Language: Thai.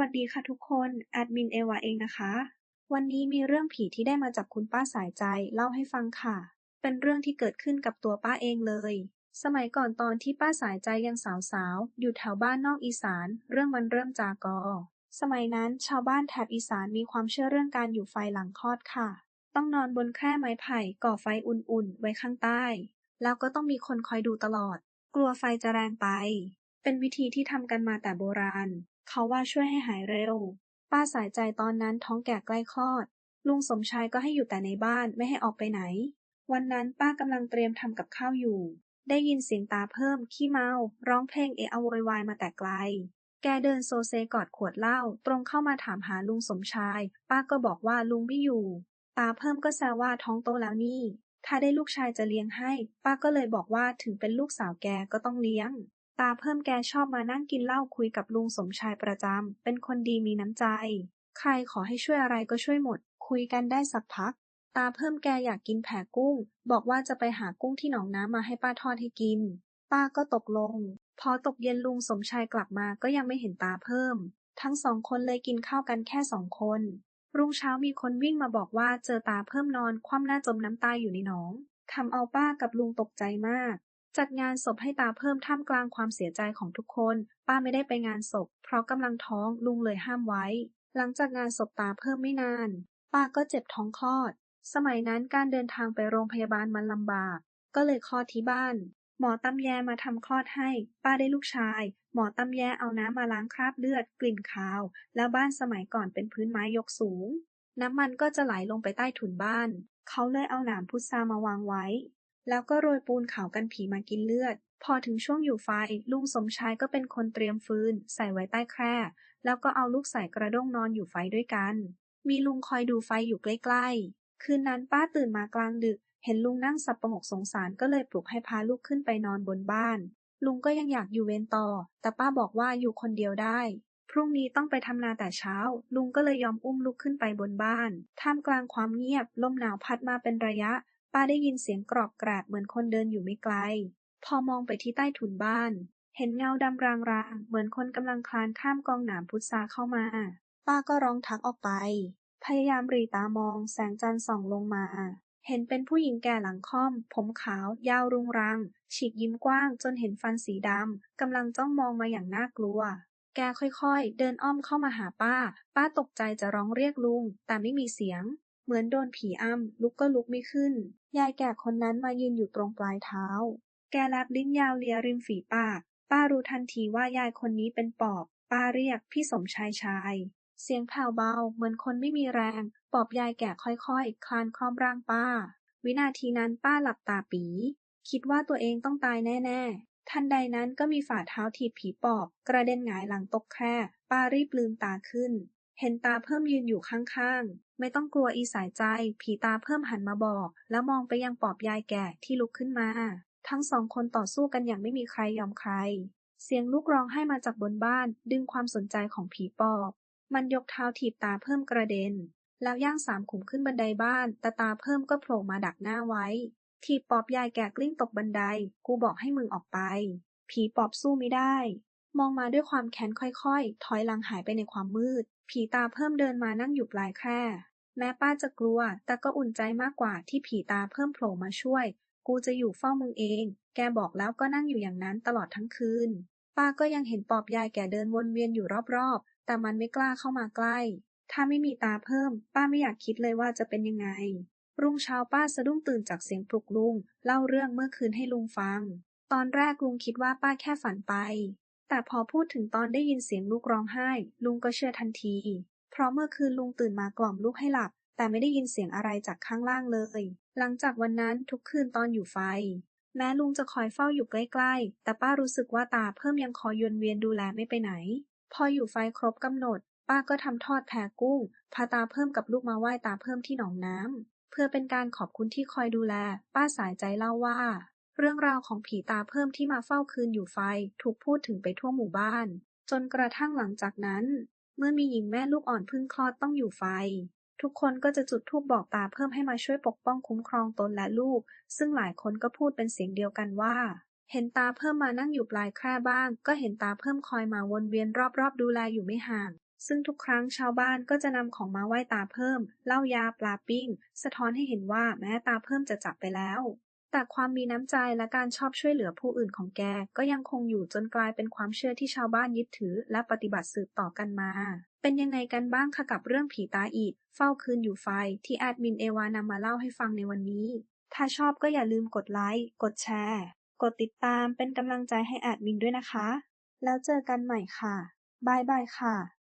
วัสดีค่ะทุกคน แอดมินเอวาเองนะคะ วันนี้มีเรื่องผีที่ได้มาจากคุณป้าสายใจเล่าให้ฟังค่ะ เป็นเรื่องที่เกิดขึ้นกับตัวป้าเองเลย สมัยก่อนตอนที่ป้าสายใจยังสาวๆ อยู่แถวบ้านนอกอีสาน เรื่องมันเริ่มจากอ สมัยนั้นชาวบ้านแถบอีสานมีความเชื่อเรื่องการอยู่ไฟหลังคลอดค่ะ ต้องนอนบนแคร่ไม้ไผ่ก่อไฟอุ่นๆ ไว้ข้างใต้ แล้วก็ต้องมีคนคอยดูตลอด กลัวไฟจะแรงไป เป็นวิธีที่ทำกันมาแต่โบราณ เขาว่าช่วยให้หายเร็ว ป้าสายใจตอนนั้นท้องแก่ใกล้คลอด ลุงสมชายก็ให้อยู่แต่ในบ้านไม่ให้ออกไปไหน วันนั้นป้ากำลังเตรียมทำกับข้าวอยู่ ได้ยินเสียงตาเพิ่มขี้เมา ร้องเพลงเอะอะโวยวายมาแต่ไกล แกเดินโซเซกอดขวดเหล้าตรงเข้ามาถามหาลุงสมชาย ป้าก็บอกว่าลุงไม่อยู่ ตาเพิ่มก็แซวว่าท้องโตแล้วนี่ถ้าได้ลูกชายจะเลี้ยงให้ ป้าก็เลยบอกว่าถึงเป็นลูกสาวแกก็ต้องเลี้ยง ตาเพิ่มแกชอบมานั่งกินเหล้าคุยกับลุงสมชายประจำ เป็นคนดีมีน้ำใจ ใครขอให้ช่วยอะไรก็ช่วยหมด คุยกันได้สักพัก ตาเพิ่มแกอยากกินแผ่กุ้ง บอกว่าจะไปหากุ้งที่หนองน้ำมาให้ป้าทอดให้กิน ป้าก็ตกลง พอตกเย็นลุงสมชายกลับมาก็ยังไม่เห็นตาเพิ่ม ทั้งสองคนเลยกินข้าวกันแค่สองคน รุ่งเช้ามีคนวิ่งมาบอกว่าเจอตาเพิ่มนอนคว่ำหน้าจมน้ำตายอยู่ในหนองทำเอาป้ากับลุงตกใจมาก จัดงานศพให้ตาเพิ่มท่ามกลางความเสียใจของทุกคน ป้าไม่ได้ไปงานศพ เพราะกำลังท้องลุงเลยห้ามไว้ หลังจากงานศพตาเพิ่มไม่นาน ป้าก็เจ็บท้องคลอด สมัยนั้นการเดินทางไปโรงพยาบาลมันลำบาก ก็เลยคลอดที่บ้าน หมอตำแยมาทำคลอดให้ ป้าได้ลูกชาย หมอตำแยเอาน้ำมาล้างคราบเลือด กลิ่นคาว แล้วบ้านสมัยก่อนเป็นพื้นไม้ยกสูง น้ำมันก็จะไหลลงไปใต้ถุนบ้าน เขาเลยเอาหนามพุทรามาวางไว้ แล้วก็โรยปูนขาวกันผีมากินเลือด พอถึงช่วงอยู่ไฟ ลุงสมชายก็เป็นคนเตรียมฟืน ใส่ไว้ใต้แคร่ แล้วก็เอาลูกใส่กระด้งนอนอยู่ไฟด้วยกัน มีลุงคอยดูไฟอยู่ใกล้ๆ คืนนั้นป้าตื่นมากลางดึก เห็นลุงนั่งสับประงกสงสารก็เลยปลุกให้พาลูกขึ้นไปนอนบนบ้าน ลุงก็ยังอยากอยู่เวรต่อ แต่ป้าบอกว่าอยู่คนเดียวได้พรุ่งนี้ต้องไปทำนาแต่เช้า ลุงก็เลยยอมอุ้มลูกขึ้นไปบนบ้าน ท่ามกลางความเงียบ ลมหนาวพัดมาเป็นระยะ ป้าได้ยินเสียงกรอกแกรดเหมือนคนเดินอยู่ไม่ไกล พอมองไปที่ใต้ถุนบ้าน เห็นเงาดำรางๆ เหมือนคนกำลังคลานข้ามกองหนามพุทราเข้ามา ป้าก็ร้องทักออกไป พยายามรีตามองแสงจันทร์ส่องลงมา เห็นเป็นผู้หญิงแก่หลังค่อม ผมขาว ยาวรุงรัง ฉีกยิ้มกว้างจนเห็นฟันสีดำ กำลังจ้องมองมาอย่างน่ากลัวแกค่อยๆ เดินอ้อมเข้ามาหาป้า ป้าตกใจจะร้องเรียกลุง แต่ไม่มีเสียง เหมือนโดนผีอ้ำลุกก็ลุกไม่ขึ้น ยายแก่คนนั้นมายืนอยู่ตรงปลายเท้า แกแลบลิ้นยาวเลียริมฝีปาก ป้ารู้ทันทีว่ายายคนนี้เป็นปอบ ป้าเรียกพี่สมชายชาย เสียงแผ่วเบาเหมือนคนไม่มีแรง ปอบยายแก่ค่อยๆคลานคล่อมร่างป้า วินาทีนั้นป้าหลับตาปี คิดว่าตัวเองต้องตายแน่ ๆ ทันใดนั้นก็มีฝ่าเท้าถีบผีปอบ กระเด็นหงายหลังตกแคร่ป้ารีบลืมตาขึ้น เห็นตาเพิ่มยืนอยู่ข้างๆ ไม่ต้องกลัวอีสายใจ ผีตาเพิ่มหันมาบอก แล้วมองไปยังปอบยายแก่ที่ลุกขึ้นมา ทั้งสองคนต่อสู้กันอย่างไม่มีใครยอมใคร เสียงลูกร้องให้มาจากบนบ้าน ดึงความสนใจของผีปอบ มันยกเท้าถีบตาเพิ่มกระเด็น แล้วย่างสามขุมขึ้นบันไดบ้าน แต่ตาเพิ่มก็โผล่มาดักหน้าไว้ ถีบปอบยายแก่กลิ้งตกบันได กูบอกให้มึงออกไป ผีปอบสู้ไม่ได้ มองมาด้วยความแค้นค่อยๆ ถอยหลังหายไปในความมืด ผีตาเพิ่มเดินมานั่งอยู่ปลายแคร่ แม้ป้าจะกลัว แต่ก็อุ่นใจมากกว่าที่ผีตาเพิ่มโผล่มาช่วย กูจะอยู่เฝ้ามึงเอง แกบอกแล้วก็นั่งอยู่อย่างนั้นตลอดทั้งคืน ป้าก็ยังเห็นปอบยายแก่เดินวนเวียนอยู่รอบๆ แต่มันไม่กล้าเข้ามาใกล้ ถ้าไม่มีตาเพิ่ม ป้าไม่อยากคิดเลยว่าจะเป็นยังไง รุ่งเช้าป้าสะดุ้งตื่นจากเสียงปลุกลุง เล่าเรื่องเมื่อคืนให้ลุงฟัง ตอนแรกลุงคิดว่าป้าแค่ฝันไป แต่พอพูดถึงตอนได้ยินเสียงลูกร้องไห้ ลุงก็เชื่อทันที เพราะเมื่อคืนลุงตื่นมากล่อมลูกให้หลับ แต่ไม่ได้ยินเสียงอะไรจากข้างล่างเลย หลังจากวันนั้นทุกคืนตอนอยู่ไฟ แม้ลุงจะคอยเฝ้าอยู่ใกล้ๆ แต่ป้ารู้สึกว่าตาเพิ่มยังคอยวนเวียนดูแลไม่ไปไหน พออยู่ไฟครบกำหนด ป้าก็ทำทอดแพกุ้ง พาตาเพิ่มกับลูกมาไหว้ตาเพิ่มที่หนองน้ำเพื่อเป็นการขอบคุณที่คอยดูแล ป้าสายใจเล่าว่า เรื่องราวของผีตาเพิ่มที่มาเฝ้าคืนอยู่ไฟถูกพูดถึงไปทั่วหมู่บ้าน จนกระทั่งหลังจากนั้น เมื่อมีหญิงแม่ลูกอ่อนพิ่งคลอดต้องอยู่ไฟ ทุกคนก็จะจุดธูปบอกตาเพิ่มให้มาช่วยปกป้องคุ้มครองตนและลูก ซึ่งหลายคนก็พูดเป็นเสียงเดียวกันว่า เห็นตาเพิ่มมานั่งอยู่ปลายแคร่บ้าง ก็เห็นตาเพิ่มคอยมาวนเวียนรอบๆ ดูแลอยู่ไม่ห่างซึ่งทุกครั้งชาวบ้านก็จะนำของมาไหว้ตาเพิ่มเหล้ายาปลาปิ้ง สะท้อนให้เห็นว่าแม้ตาเพิ่มจะจากไปแล้ว แต่ความมีน้ำใจและการชอบช่วยเหลือผู้อื่นของแกก็ยังคงอยู่จนกลายเป็นความเชื่อที่ชาวบ้านยึดถือและปฏิบัติสืบต่อกันมา เป็นยังไงกันบ้างคะกับเรื่องผีตาอีดเฝ้าคืนอยู่ไฟที่แอดมินเอวานำมาเล่าให้ฟังในวันนี้ ถ้าชอบก็อย่าลืมกดไลค์กดแชร์ กดติดตามเป็นกำลังใจให้แอดมินด้วยนะคะ แล้วเจอกันใหม่ค่ะบายบายค่ะ